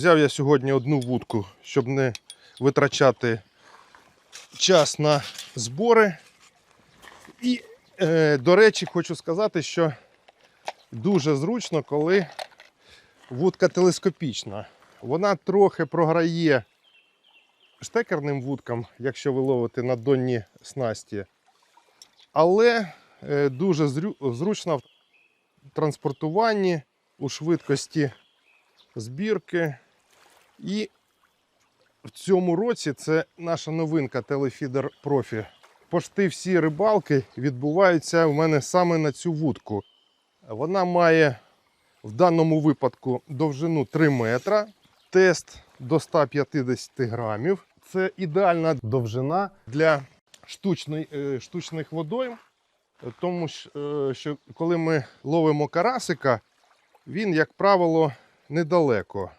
Взяв я сьогодні одну вудку, щоб не витрачати час на збори. І, е, до речі, хочу сказати, що дуже зручно, коли вудка телескопічна. Вона трохи програє штекерним вудкам, якщо ви ловите на донні снасті. Але е, дуже зручно в транспортуванні, у швидкості збірки. І в цьому році це наша новинка Телефідер Профі. Пошти всі рибалки відбуваються в мене саме на цю вудку. Вона має в даному випадку довжину 3 метра, тест до 150 грамів. Це ідеальна довжина для штучної, е, штучних водойм, тому е, що коли ми ловимо карасика, він, як правило, недалеко.